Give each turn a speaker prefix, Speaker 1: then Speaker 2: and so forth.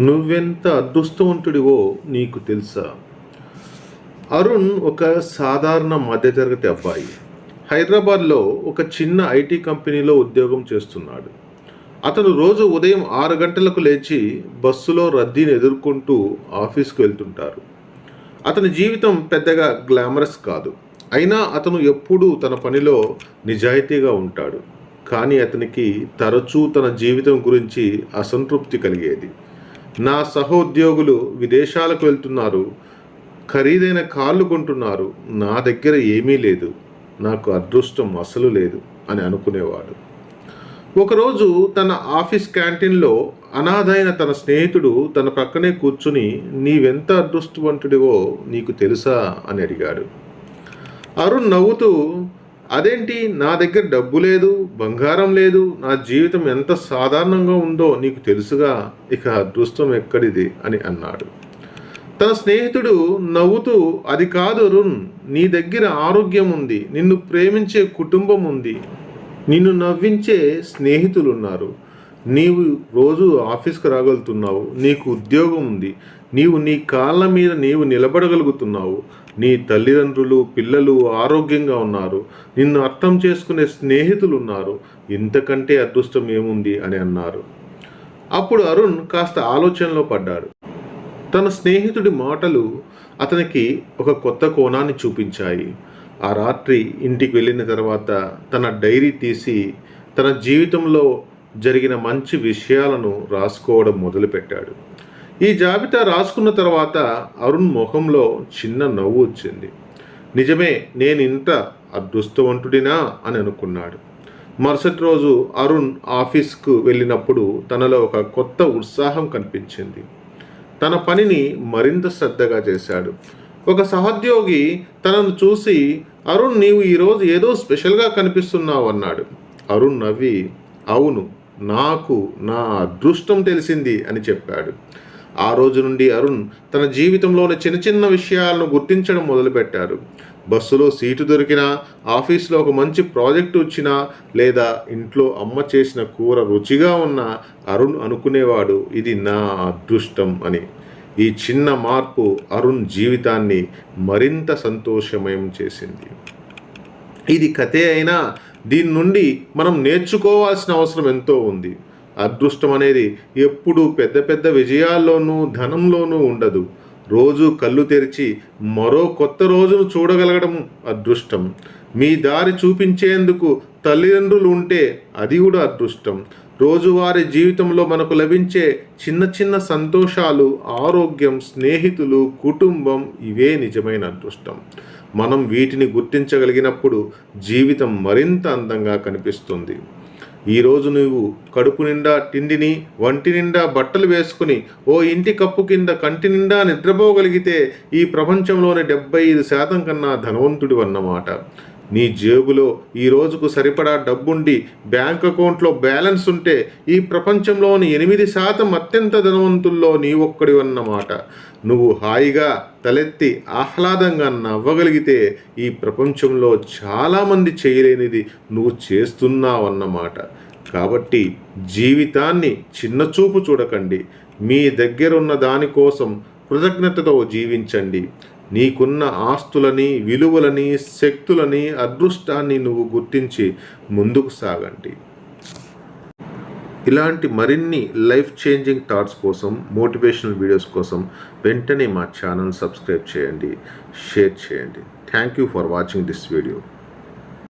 Speaker 1: నువ్వెంత అదృష్టవంతుడివో నీకు తెలుసా? అరుణ్ ఒక సాధారణ మధ్యతరగతి అబ్బాయి. హైదరాబాద్లో ఒక చిన్న ఐటీ కంపెనీలో ఉద్యోగం చేస్తున్నాడు. అతను రోజు ఉదయం ఆరు గంటలకు లేచి బస్సులో రద్దీని ఎదుర్కొంటూ ఆఫీస్కు వెళ్తుంటారు. అతని జీవితం పెద్దగా గ్లామరస్ కాదు. అయినా అతను ఎప్పుడూ తన పనిలో నిజాయితీగా ఉంటాడు. కానీ అతనికి తరచూ తన జీవితం గురించి అసంతృప్తి కలిగేది. నా సహోద్యోగులు విదేశాలకు వెళ్తున్నారు. ఖరీదైన కార్లు కొంటున్నారు. నా దగ్గర ఏమీ లేదు. నాకు అదృష్టం అసలు లేదు అని అనుకునేవాడు. ఒకరోజు తన ఆఫీస్ క్యాంటీన్లో అనాథైన తన స్నేహితుడు తన పక్కనే కూర్చుని నీవెంత అదృష్టవంతుడివో నీకు తెలుసా? అని అడిగాడు. అరుణ్ నవ్వుతూ అదేంటి? నా దగ్గర డబ్బు లేదు బంగారం లేదు నా జీవితం ఎంత సాధారణంగా ఉందో నీకు తెలుసుగా? ఇక అదృష్టం ఎక్కడిది? అని అన్నాడు. తన స్నేహితుడు నవ్వుతూ అది కాదు అరుణ్ నీ దగ్గర ఆరోగ్యం ఉంది నిన్ను ప్రేమించే కుటుంబం ఉంది నిన్ను నవ్వించే స్నేహితులు ఉన్నారు నీవు రోజు ఆఫీస్కి రాగలుగుతున్నావు నీకు ఉద్యోగం ఉంది నీవు నీ కాళ్ళ మీద నీవు నిలబడగలుగుతున్నావు. నీ తల్లిదండ్రులు పిల్లలు ఆరోగ్యంగా ఉన్నారు. నిన్ను అర్థం చేసుకునే స్నేహితులు ఉన్నారు ఇంతకంటే అదృష్టం ఏముంది? అని అన్నారు. అప్పుడు అరుణ్ కాస్త ఆలోచనలో పడ్డాడు. తన స్నేహితుడి మాటలు అతనికి ఒక కొత్త కోణాన్ని చూపించాయి. ఆ రాత్రి ఇంటికి వెళ్ళిన తర్వాత తన డైరీ తీసి తన జీవితంలో జరిగిన మంచి విషయాలను రాసుకోవడం మొదలుపెట్టాడు. ఈ జాబితా రాసుకున్న తర్వాత అరుణ్ ముఖంలో చిన్న నవ్వు వచ్చింది. నిజమే నేను ఇంత అదృష్టవంతుడినా అని అనుకున్నాడు. మరుసటి రోజు అరుణ్ ఆఫీస్కు వెళ్ళినప్పుడు తనలో ఒక కొత్త ఉత్సాహం కనిపించింది. తన పనిని మరింత శ్రద్ధగా చేశాడు. ఒక సహోద్యోగి తనను చూసి అరుణ్ నీవు ఈరోజు ఏదో స్పెషల్గా కనిపిస్తున్నావు అన్నాడు. అరుణ్ నవ్వి అవును నాకు నా అదృష్టం తెలిసింది అని చెప్పాడు. ఆ రోజు నుండి అరుణ్ తన జీవితంలోని చిన్న చిన్న విషయాలను గుర్తించడం మొదలుపెట్టాడు బస్సులో సీటు దొరికినా ఆఫీస్లో ఒక మంచి ప్రాజెక్ట్ వచ్చినా లేదా ఇంట్లో అమ్మ చేసిన కూర రుచిగా ఉన్న అరుణ్ అనుకునేవాడు ఇది నా అదృష్టం అని. ఈ చిన్న మార్పు అరుణ్ జీవితాన్ని మరింత సంతోషమయం చేసింది. ఇది కథే అయినా దీని నుండి మనం నేర్చుకోవాల్సిన అవసరం ఎంతో ఉంది. అదృష్టం అనేది ఎప్పుడూ పెద్ద పెద్ద విజయాల్లోనూ ధనంలోనూ ఉండదు. రోజు కళ్ళు తెరిచి మరో కొత్త రోజును చూడగలగడం అదృష్టం. మీ దారి చూపించేందుకు తల్లిదండ్రులు ఉంటే అది కూడా అదృష్టం. రోజువారీ జీవితంలో మనకు లభించే చిన్న చిన్న సంతోషాలు ఆరోగ్యం స్నేహితులు కుటుంబం ఇవే నిజమైన అదృష్టం. మనం వీటిని గుర్తించగలిగినప్పుడు జీవితం మరింత అందంగా కనిపిస్తుంది. ఈరోజు నువ్వు కడుపు నిండా తిండిని వంటి నిండా బట్టలు వేసుకుని ఓ ఇంటి కప్పు కింద కంటి నిండా నిద్రపోగలిగితే ఈ ప్రపంచంలోని డెబ్బై ఐదు శాతం కన్నా ధనవంతుడి అన్నమాట నీ జేబులో ఈ రోజుకు సరిపడా డబ్బుండి బ్యాంక్ అకౌంట్లో బ్యాలెన్స్ ఉంటే ఈ ప్రపంచంలోని ఎనిమిది శాతం అత్యంత ధనవంతుల్లో నీ ఒక్కడి అన్నమాట. నువ్వు హాయిగా తలెత్తి ఆహ్లాదంగా నవ్వగలిగితే ఈ ప్రపంచంలో చాలామంది చేయలేనిది నువ్వు చేస్తున్నావన్నమాట. కాబట్టి జీవితాన్ని చిన్నచూపు చూడకండి. మీ దగ్గరున్న దానికోసం కృతజ్ఞతతో జీవించండి. నీకున్న ఆస్తులని విలువలని శక్తులని అదృష్టాన్ని నువ్వు గుర్తించి ముందుకు సాగండి. ఇలాంటి మరిన్ని లైఫ్ చేంజింగ్ థాట్స్ కోసం మోటివేషనల్ వీడియోస్ కోసం వెంటనే మా ఛానల్ సబ్స్క్రైబ్ చేయండి షేర్ చేయండి. Thank you for watching this video